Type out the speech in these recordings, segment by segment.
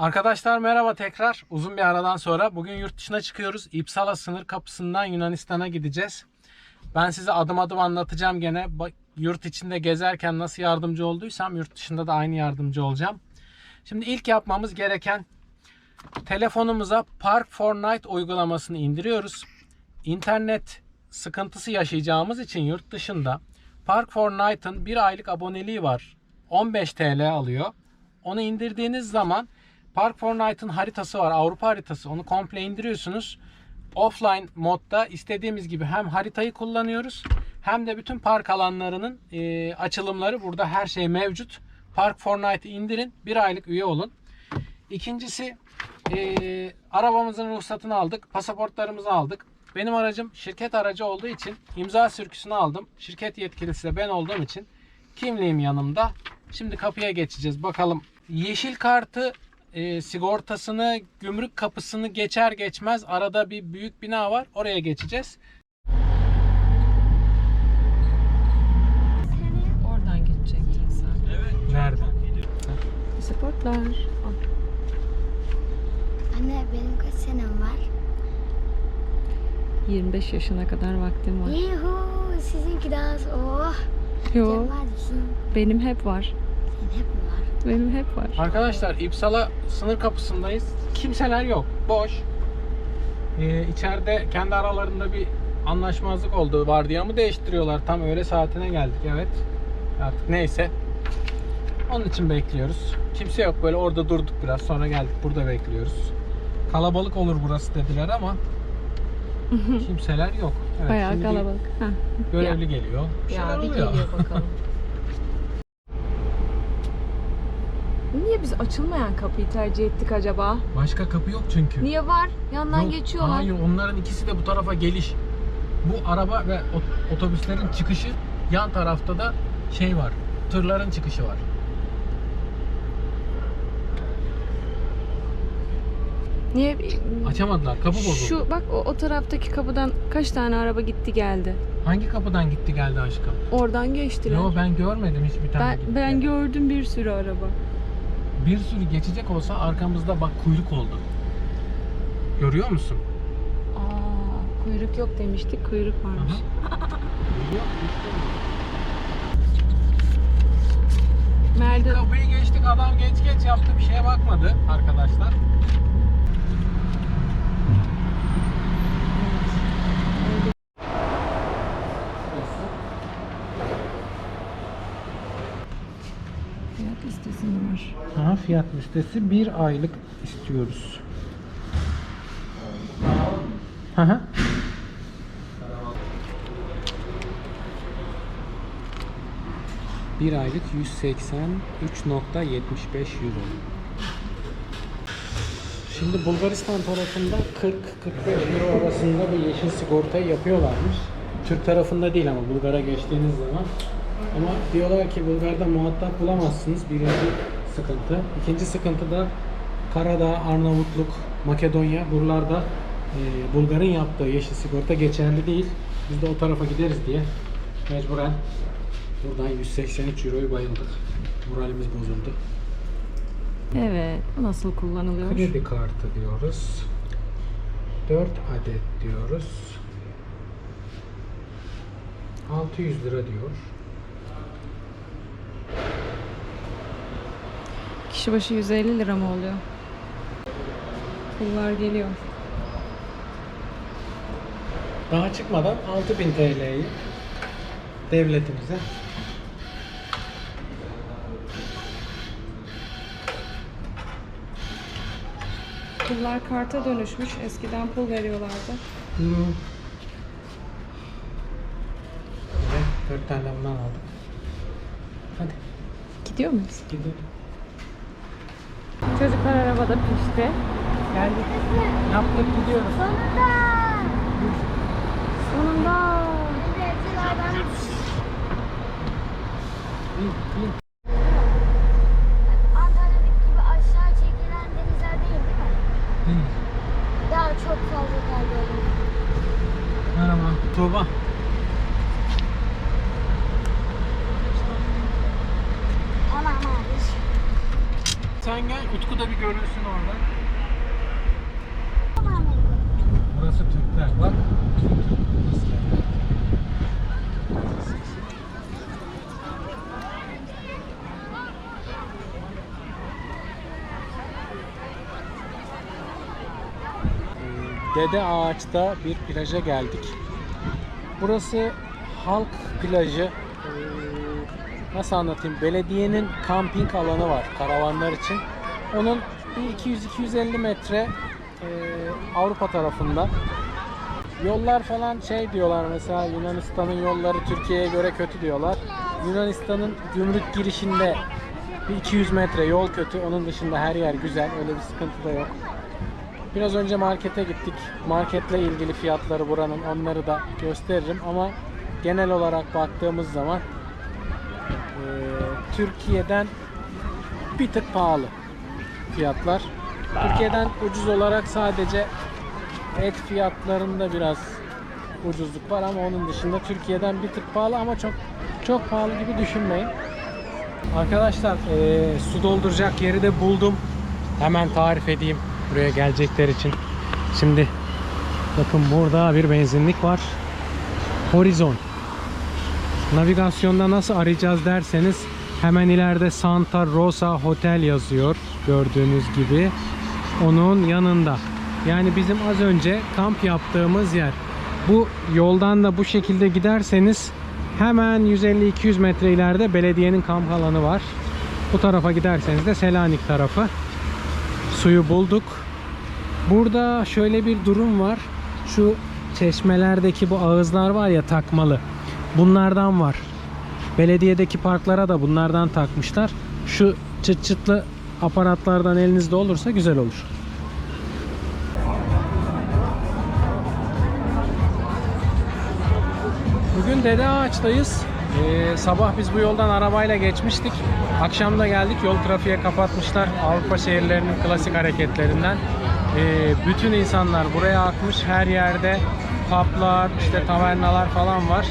Arkadaşlar merhaba tekrar. Uzun bir aradan sonra bugün yurt dışına çıkıyoruz. İpsala sınır kapısından Yunanistan'a gideceğiz. Ben size adım adım anlatacağım gene. Yurt içinde gezerken nasıl yardımcı olduysam yurt dışında da aynı yardımcı olacağım. Şimdi ilk yapmamız gereken telefonumuza Park Fortnite uygulamasını indiriyoruz. İnternet sıkıntısı yaşayacağımız için yurt dışında Park Fortnite'ın bir aylık aboneliği var. 15 TL alıyor. Onu indirdiğiniz zaman Park Fortnite'ın haritası var. Avrupa haritası. Onu komple indiriyorsunuz. Offline modda istediğimiz gibi hem haritayı kullanıyoruz hem de bütün park alanlarının e, açılımları burada her şey mevcut. Park Fortnite'ı indirin. Bir aylık üye olun. İkincisi e, arabamızın ruhsatını aldık. Pasaportlarımızı aldık. Benim aracım şirket aracı olduğu için imza sürküsünü aldım. Şirket yetkilisi de ben olduğum için kimliğim yanımda. Şimdi kapıya geçeceğiz. Bakalım yeşil kartı e, sigortasını, gümrük kapısını geçer geçmez arada bir büyük bina var. Oraya geçeceğiz. Oradan geçecektin sen. Nereden? Pasaportlar. Al. Anne benim kaç senem var? 25 yaşına kadar vaktim var. Yuhu sizinki daha az. Oh. Yo, Cem var mısın? benim hep var. Senin hep mi var? Benim hep var. Arkadaşlar İpsala sınır kapısındayız. Kimseler yok. Boş. Ee, içeride kendi aralarında bir anlaşmazlık oldu. Vardiyamı değiştiriyorlar. Tam öğle saatine geldik. Evet. Artık neyse. Onun için bekliyoruz. Kimse yok. Böyle orada durduk biraz. Sonra geldik. Burada bekliyoruz. Kalabalık olur burası dediler ama kimseler yok. Evet, Bayağı kalabalık. Ha. Görevli geliyor. Bir şeyler Ya bir oluyor. geliyor bakalım. Niye biz açılmayan kapıyı tercih ettik acaba? Başka kapı yok çünkü. Niye var? Yandan Yok, geçiyorlar. Hayır onların ikisi de bu tarafa geliş. Bu araba ve ot- otobüslerin çıkışı yan tarafta da şey var. Tırların çıkışı var. Niye? Açamadılar. Kapı bozuldu. Şu bak o, o taraftaki kapıdan kaç tane araba gitti geldi. Hangi kapıdan gitti geldi aşkım? Oradan geçtiler. Yo ben görmedim hiçbir tane ben gitti. ben gördüm bir sürü araba. Bir sürü geçecek olsa arkamızda bak kuyruk oldu. Görüyor musun? Aa, kuyruk yok demiştik. Kuyruk varmış. Merdiven Kapıyı geçtik adam geç geç yaptı bir şeye bakmadı arkadaşlar. fiyat listesi mi var? Aha, fiyat listesi bir aylık istiyoruz. Aha. Bir aylık 183.75 euro. Şimdi Bulgaristan tarafında 40-45 euro arasında bir yeşil sigortayı yapıyorlarmış. Türk tarafında değil ama Bulgar'a geçtiğiniz zaman. Ama diyorlar ki Bulgar'da muhatap bulamazsınız. Birinci sıkıntı. İkinci sıkıntı da Karadağ, Arnavutluk, Makedonya buralarda e, Bulgar'ın yaptığı yeşil sigorta geçerli değil. Biz de o tarafa gideriz diye mecburen buradan 183 euroyu bayıldık. Moralimiz bozuldu. Evet. Bu nasıl kullanılıyor? Kredi kartı diyoruz. 4 adet diyoruz. 600 lira diyor. Kişi başı 150 lira mı oluyor? Pullar geliyor. Daha çıkmadan 6000 TL'yi devletimize Pullar karta dönüşmüş. Eskiden pul veriyorlardı. Hmm. Ve 4 tane bundan aldık. Hadi Gidiyor muyuz? gidelim. Çocuklar arabada pişti. Geldik. Yaptık gidiyoruz. Sonunda. Sonunda. Bin, bin. Antalya'daki gibi aşağı çekilen denizler değil değil mi? bin. Daha çok fazla kayboldu. Merhaba. Tuğba. Utku da bir görünsün orada. Burası Türkler. Bak. Dede Ağaç'ta bir plaja geldik. Burası halk plajı. Ee, Nasıl anlatayım? Belediyenin kamping alanı var karavanlar için. Onun bir 200-250 metre e, Avrupa tarafında. Yollar falan şey diyorlar mesela Yunanistan'ın yolları Türkiye'ye göre kötü diyorlar. Yunanistan'ın gümrük girişinde bir 200 metre yol kötü. Onun dışında her yer güzel. Öyle bir sıkıntı da yok. Biraz önce markete gittik. Marketle ilgili fiyatları buranın onları da gösteririm ama genel olarak baktığımız zaman eee, Türkiye'den bir tık pahalı fiyatlar. Türkiye'den ucuz olarak sadece et fiyatlarında biraz ucuzluk var ama onun dışında Türkiye'den bir tık pahalı ama çok çok pahalı gibi düşünmeyin. Arkadaşlar eee, su dolduracak yeri de buldum. Hemen tarif edeyim buraya gelecekler için. Şimdi bakın burada bir benzinlik var. Horizon. Navigasyonda nasıl arayacağız derseniz hemen ileride Santa Rosa Hotel yazıyor gördüğünüz gibi. Onun yanında. Yani bizim az önce kamp yaptığımız yer. Bu yoldan da bu şekilde giderseniz hemen 150-200 metre ileride belediyenin kamp alanı var. Bu tarafa giderseniz de Selanik tarafı. Suyu bulduk. Burada şöyle bir durum var. Şu çeşmelerdeki bu ağızlar var ya takmalı. Bunlardan var. Belediyedeki parklara da bunlardan takmışlar. Şu çıt çıtlı aparatlardan elinizde olursa güzel olur. Bugün Dede Ağaç'tayız. Ee, sabah biz bu yoldan arabayla geçmiştik. Akşam da geldik. Yol trafiğe kapatmışlar. Avrupa şehirlerinin klasik hareketlerinden. Ee, bütün insanlar buraya akmış. Her yerde publar, işte tavernalar falan var.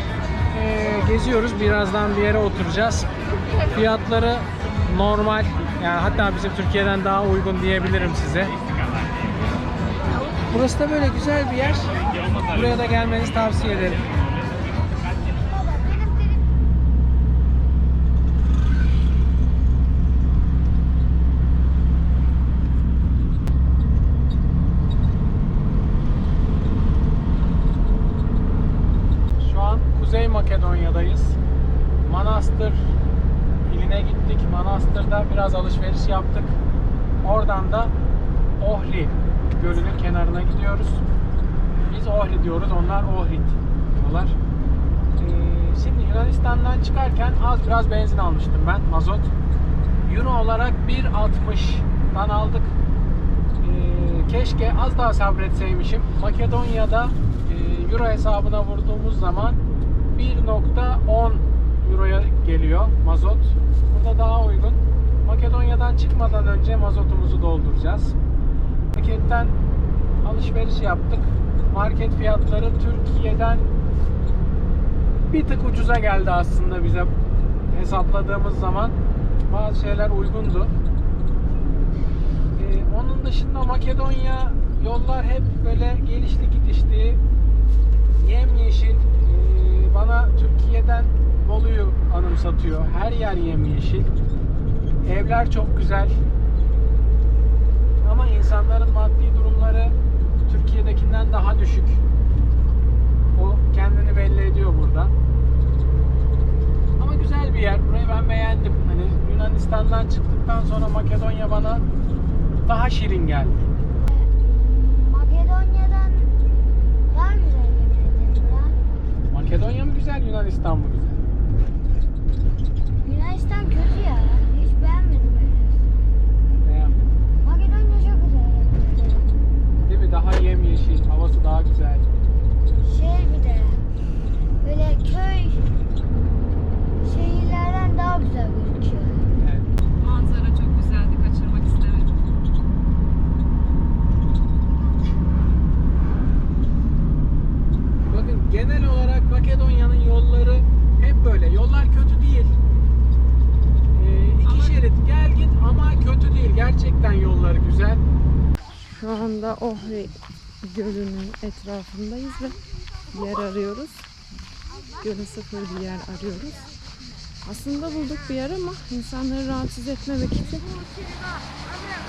Ee, geziyoruz. Birazdan bir yere oturacağız. Fiyatları normal. Yani hatta bizim Türkiye'den daha uygun diyebilirim size. Burası da böyle güzel bir yer. Buraya da gelmenizi tavsiye ederim. Şu an Kuzey Makedonya'dayız. Manastır. Manastır'da biraz alışveriş yaptık. Oradan da Ohri Gölü'nün kenarına gidiyoruz. Biz Ohri diyoruz, onlar Ohrid diyorlar. Ee, şimdi Yunanistan'dan çıkarken az biraz benzin almıştım ben, mazot. Euro olarak 1.60'dan aldık. Ee, keşke az daha sabretseymişim. Makedonya'da e, Euro hesabına vurduğumuz zaman 1.10 Euro'ya geliyor mazot. Burada daha uygun. Makedonya'dan çıkmadan önce mazotumuzu dolduracağız. Marketten alışveriş yaptık. Market fiyatları Türkiye'den bir tık ucuza geldi aslında bize hesapladığımız zaman. Bazı şeyler uygundu. Ee, onun dışında Makedonya yollar hep böyle gelişli gidişli yemyeşil Ee, bana Türkiye'den Bolu'yu anımsatıyor. Her yer yemyeşil. Evler çok güzel. Ama insanların maddi durumları Türkiye'dekinden daha düşük. O kendini belli ediyor burada. Ama güzel bir yer. Burayı ben beğendim. Hani Yunanistan'dan çıktıktan sonra Makedonya bana daha şirin geldi. Makedonya'dan daha güzel yemin. Makedonya mı güzel, Yunanistan mı güzel? Thank you dear. Ohri Gölü'nün etrafındayız ve yer arıyoruz. Göle sıfır bir yer arıyoruz. Aslında bulduk bir yer ama insanları rahatsız etmemek için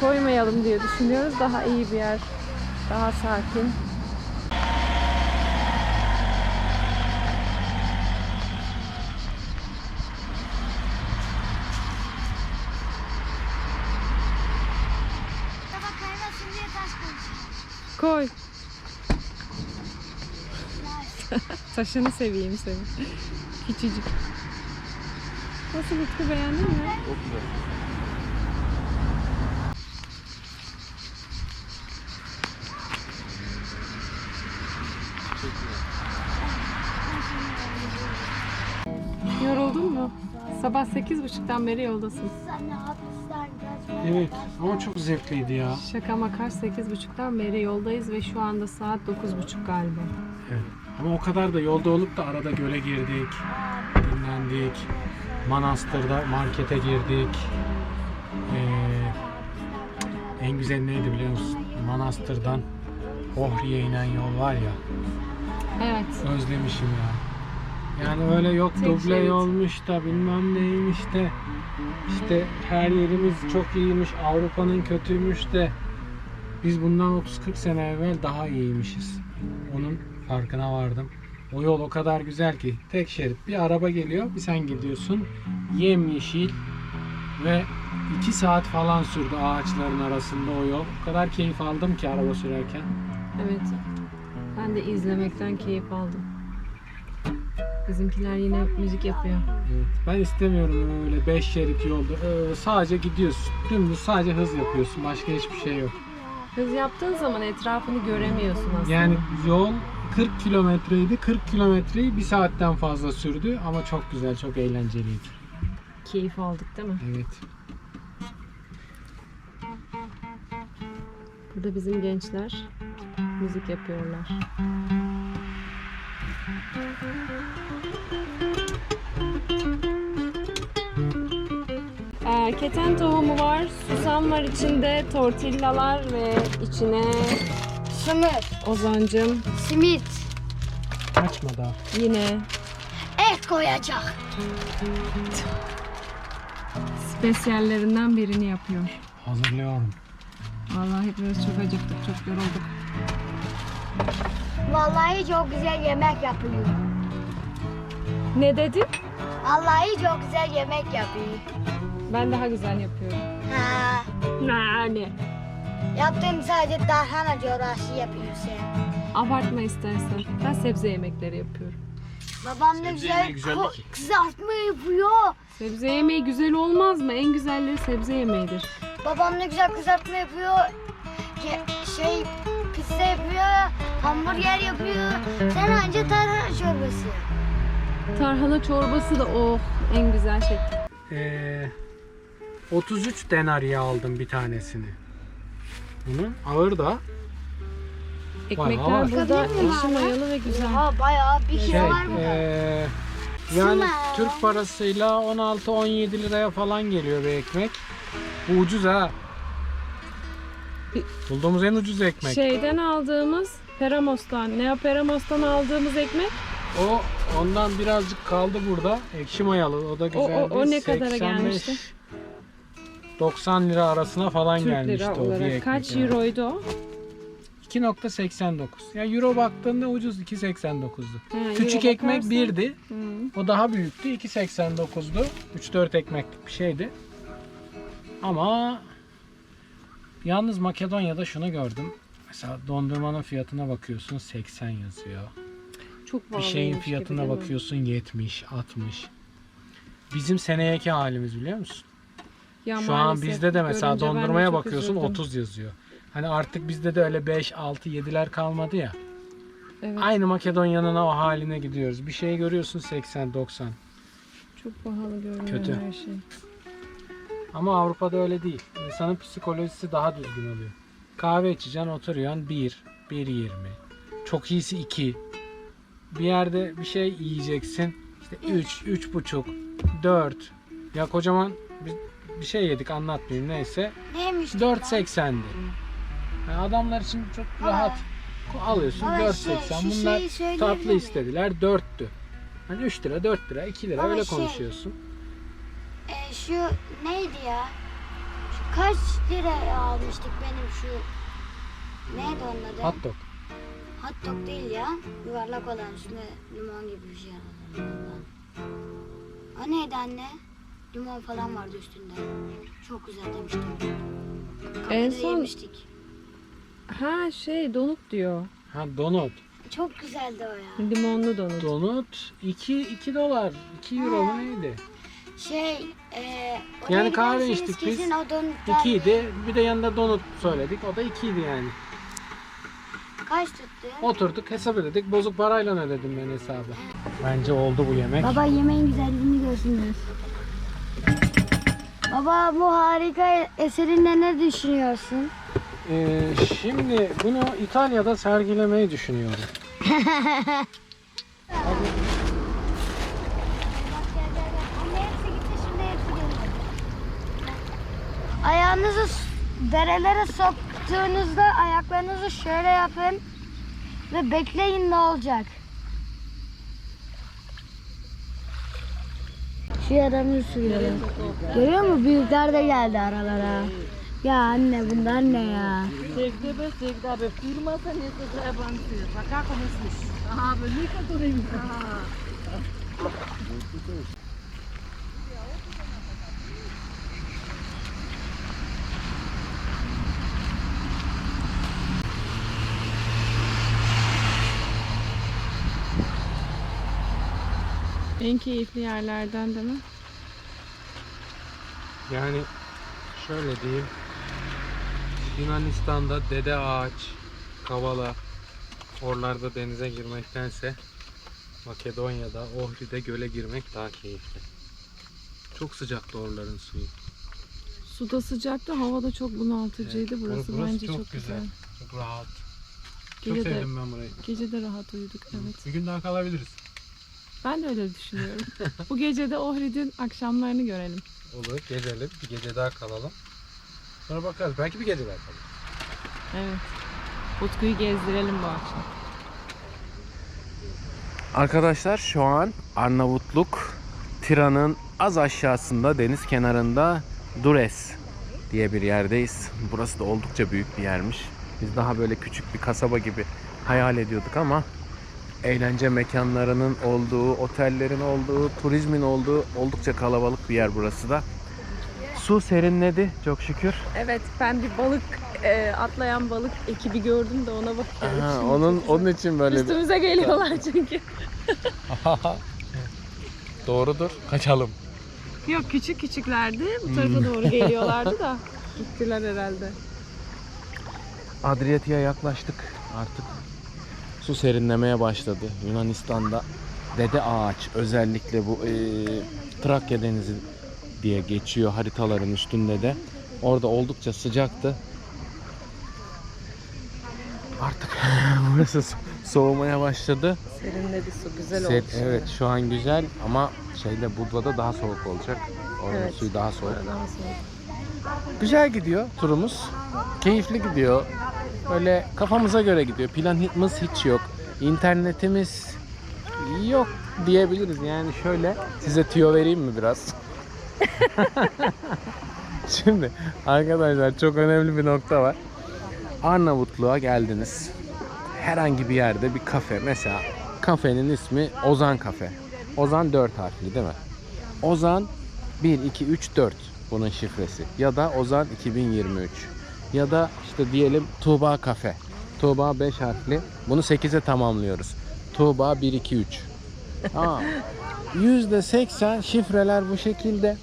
koymayalım diye düşünüyoruz. Daha iyi bir yer, daha sakin. Baba kaymasın diye taş koyacağım. Koy. Taşını seveyim seni. Küçücük. Nasıl Utku beğendin mi? Yoruldun mu? Sabah 8.30'dan beri yoldasın. Evet ama çok zevkliydi ya. Şaka makar 8.30'dan beri yoldayız ve şu anda saat 9.30 galiba. Evet. Ama o kadar da yolda olup da arada göle girdik, dinlendik. Manastır'da markete girdik. Ee, en güzel neydi biliyor musun? Manastır'dan Ohri'ye inen yol var ya. Evet. Özlemişim ya. Yani öyle yok Tek duble şerit. yolmuş da bilmem neymiş de işte her yerimiz çok iyiymiş Avrupa'nın kötüymüş de biz bundan 30-40 sene evvel daha iyiymişiz. Onun farkına vardım. O yol o kadar güzel ki tek şerit bir araba geliyor bir sen gidiyorsun yemyeşil ve 2 saat falan sürdü ağaçların arasında o yol. O kadar keyif aldım ki araba sürerken. Evet. Ben de izlemekten keyif aldım. Bizimkiler yine müzik yapıyor. Evet, ben istemiyorum öyle 5 şerit yolda. Ee, sadece gidiyorsun. Dümdüz sadece hız yapıyorsun. Başka hiçbir şey yok. Hız yaptığın zaman etrafını göremiyorsun aslında. Yani yol 40 kilometreydi. 40 kilometreyi bir saatten fazla sürdü ama çok güzel, çok eğlenceliydi. Keyif aldık değil mi? Evet. Burada bizim gençler müzik yapıyorlar. Ee, keten tohumu var, susam var içinde, tortillalar ve içine Sınır. Ozancım Simit. Açma daha. yine Et koyacak. spesiyallerinden birini yapıyor. Hazırlıyorum. Vallahi hepimiz çok acıktık, çok yorulduk. Vallahi çok güzel yemek yapıyor. Ne dedin? Vallahi çok güzel yemek yapıyor. Ben daha güzel yapıyorum. Ha. Yani. Yaptığım sadece tarhana coğrafyası yapıyorsun. Abartma istersen. Ben sebze yemekleri yapıyorum. Babam ne Sebze güzel, yemeği güzel ko- değil ki. kızartma yapıyor. Sebze yemeği güzel olmaz mı? En güzelleri sebze yemeğidir. Babam ne güzel kızartma yapıyor. Ye- şey pizza yapıyor. Hamburger yapıyor. Sen anca tarhana çorbası. Tarhana çorbası da oh en güzel şey. Ee, 33 denarya aldım bir tanesini. Bunun ağır da Bayağı Ekmekler var. burada ekşi abi? mayalı ve güzel. Ha bayağı bir kilo şey var mı? ee, yani Sınav. Türk parasıyla 16-17 liraya falan geliyor bir ekmek. Bu ucuz ha. Bulduğumuz en ucuz ekmek. Şeyden aldığımız Peramos'tan, Neo Peramos'tan aldığımız ekmek O ondan birazcık kaldı burada. Ekşi mayalı. O da O- güzeldi. o- o ne kadara 85, gelmişti? 90 lira arasına falan Türk gelmişti lira o bir olarak. ekmek. Kaç yani. euroydu o? 2.89. Ya euro baktığında ucuz 2.89'du. Ha, Küçük euro ekmek bakarsan- birdi. Hı. O daha büyüktü. 2.89'du. 3-4 ekmeklik bir şeydi. Ama yalnız Makedonya'da şunu gördüm. Mesela dondurmanın fiyatına bakıyorsun 80 yazıyor. Çok Bir pahalıymış şeyin gibi fiyatına değil mi? bakıyorsun 70, 60. Bizim seneyeki halimiz biliyor musun? Ya Şu an maalesef bizde de mesela görünce ben de dondurmaya çok bakıyorsun üzüldüm. 30 yazıyor. Hani artık bizde de öyle 5, 6, 7'ler kalmadı ya. Evet, Aynı Makedonya'nın o haline gidiyoruz. Bir şey görüyorsun 80, 90. çok pahalı görünüyor Kötü. her şey. Ama Avrupa'da öyle değil. İnsanın psikolojisi daha düzgün oluyor. Kahve içeceksin oturuyorsun 1, 1.20. Çok iyisi 2. Bir yerde bir şey yiyeceksin. İşte 3, 3.5, 4. Ya kocaman bir, bir şey yedik anlatmayayım neyse. Neymiş? 4.80'di. Yani adamlar için çok rahat. Alıyorsun Baba, 4.80. şey- şu Bunlar şeyi tatlı miyim? istediler 4'tü. Hani 3 lira, 4 lira, 2 lira Baba, öyle şey- konuşuyorsun. E, şu neydi ya? Şu kaç liraya almıştık benim şu neydi onun adı? Hot dog. Hot dog değil ya. Yuvarlak olan üstüne limon gibi bir şey aldım. O neydi anne? Limon falan vardı üstünde. Çok güzel demiştim. En Kafede son- yemiştik. Ha şey donut diyor. Ha donut. Çok güzeldi o ya. Limonlu donut. Donut 2 2 dolar, 2 euro mu neydi? Şey, e, Yani kahve içtik biz. kesin o donutlar 2 idi. Bir de yanında donut söyledik. O da 2 idi yani. Kaç tuttu? Oturduk, hesap ödedik. Bozuk parayla ödedim ben hesabı. Bence oldu bu yemek. Baba yemeğin güzelliğini görsünler. Baba bu harika eserinle ne düşünüyorsun? Ee, şimdi bunu İtalya'da sergilemeyi düşünüyorum. Ayağınızı derelere soktuğunuzda ayaklarınızı şöyle yapın ve bekleyin ne olacak. Şu yaramı sürüyorum. Görüyor musun? Büyükler de geldi aralara. Ya anne bunlar ne ya? Segda be firma sa ne sa sa bansi. Saka como se. Ah, bonita tu rin. En keyifli yerlerden değil mi? Yani şöyle diyeyim. Yunanistan'da dede ağaç, kavala, oralarda denize girmektense Makedonya'da Ohri'de göle girmek daha keyifli. Çok sıcaktı oraların suyu. Suda sıcaktı, hava da çok bunaltıcıydı. Evet, burası, burası bence çok çok, güzel. güzel. Çok rahat. Gece Çok de, sevdim ben burayı. gece de rahat uyuduk evet. Bir gün daha kalabiliriz. Ben de öyle düşünüyorum. Bu gece de Ohrid'in akşamlarını görelim. Olur, gezelim. Bir gece daha kalalım. Sonra bakarız. Belki bir gece daha kalırız. Evet. Utku'yu gezdirelim bu akşam. Arkadaşlar şu an Arnavutluk Tiran'ın az aşağısında deniz kenarında Dures diye bir yerdeyiz. Burası da oldukça büyük bir yermiş. Biz daha böyle küçük bir kasaba gibi hayal ediyorduk ama eğlence mekanlarının olduğu, otellerin olduğu, turizmin olduğu oldukça kalabalık bir yer burası da. Su serinledi çok şükür. Evet ben bir balık e, atlayan balık ekibi gördüm de ona bakıyorum. Aha, şimdi. onun onun için böyle bir... Üstümüze geliyorlar çünkü. Doğrudur. Kaçalım. Yok küçük küçüklerdi. Bu Hmm. tarafa doğru geliyorlardı da. Gittiler herhalde. Adriyatik'e yaklaştık artık. Su serinlemeye başladı. Yunanistan'da Dede Ağaç özellikle bu e, Trakya Denizi diye geçiyor haritaların üstünde de. Orada oldukça sıcaktı. Artık burası so- soğumaya başladı. Serinledi su güzel Se- oldu. evet şu an güzel ama şeyde Budva'da daha soğuk olacak. Oranın Evet. suyu daha soğuk. Daha sonra. Güzel gidiyor turumuz. Keyifli gidiyor. Böyle kafamıza göre gidiyor. Planımız hiç yok. İnternetimiz yok diyebiliriz. Yani şöyle size tüyo vereyim mi biraz? Şimdi arkadaşlar çok önemli bir nokta var. Arnavutluğa geldiniz. Herhangi bir yerde bir kafe. Mesela kafenin ismi Ozan Kafe. Ozan 4 harfli değil mi? Ozan 1, 2, 3, 4 bunun şifresi. Ya da Ozan 2023. Ya da işte diyelim Tuğba Kafe. Tuğba 5 harfli. Bunu 8'e tamamlıyoruz. Tuğba 1, 2, 3. Tamam. %80 şifreler bu şekilde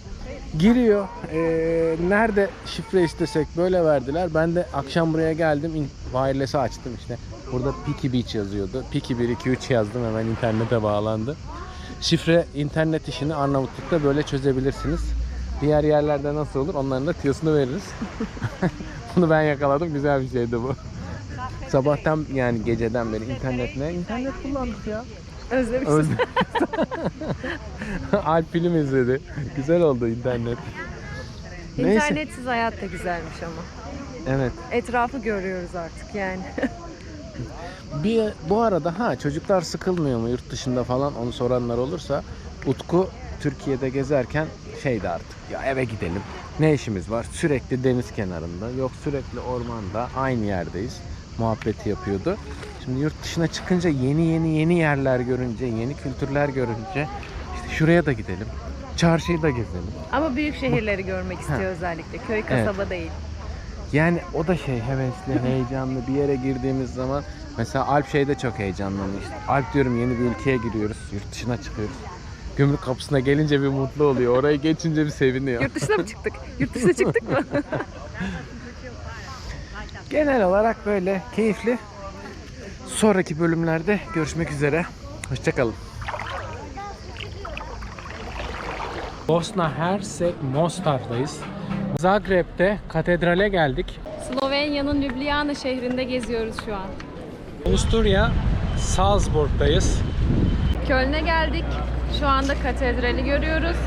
giriyor. Ee, nerede şifre istesek böyle verdiler. Ben de akşam buraya geldim. Wireless'ı açtım işte. Burada Piki Beach yazıyordu. Piki 1, 2, 3 yazdım. Hemen internete bağlandı. Şifre internet işini Arnavutluk'ta böyle çözebilirsiniz. Diğer yerlerde nasıl olur onların da tiyosunu veririz. Bunu ben yakaladım. Güzel bir şeydi bu. Sabahtan yani geceden beri internet ne? İnternet kullandık ya. Özlemişsin. Özledim. Alp film izledi. Güzel oldu internet. Neyse. İnternetsiz hayat da güzelmiş ama. Evet. Etrafı görüyoruz artık yani. Bir bu arada ha çocuklar sıkılmıyor mu yurt dışında falan onu soranlar olursa Utku Türkiye'de gezerken şeydi artık ya eve gidelim. Ne işimiz var? Sürekli deniz kenarında yok sürekli ormanda aynı yerdeyiz. Muhabbeti yapıyordu. Şimdi yurt dışına çıkınca yeni yeni yeni yerler görünce, yeni kültürler görünce işte şuraya da gidelim. Çarşıyı da gezelim. Ama büyük şehirleri görmek istiyor özellikle. Köy kasaba değil. Yani o da şey hevesli, heyecanlı bir yere girdiğimiz zaman mesela Alp şeyde çok heyecanlanıyor. İşte Alp diyorum yeni bir ülkeye giriyoruz, yurt dışına çıkıyoruz. Gümrük kapısına gelince bir mutlu oluyor. Orayı geçince bir seviniyor. Yurt dışına mı çıktık? Yurt dışına çıktık mı? Genel olarak böyle keyifli. Sonraki bölümlerde görüşmek üzere. Hoşçakalın. Bosna Hersek Mostar'dayız. Zagreb'de katedrale geldik. Slovenya'nın Ljubljana şehrinde geziyoruz şu an. Avusturya Salzburg'dayız. Köln'e geldik. Şu anda katedrali görüyoruz.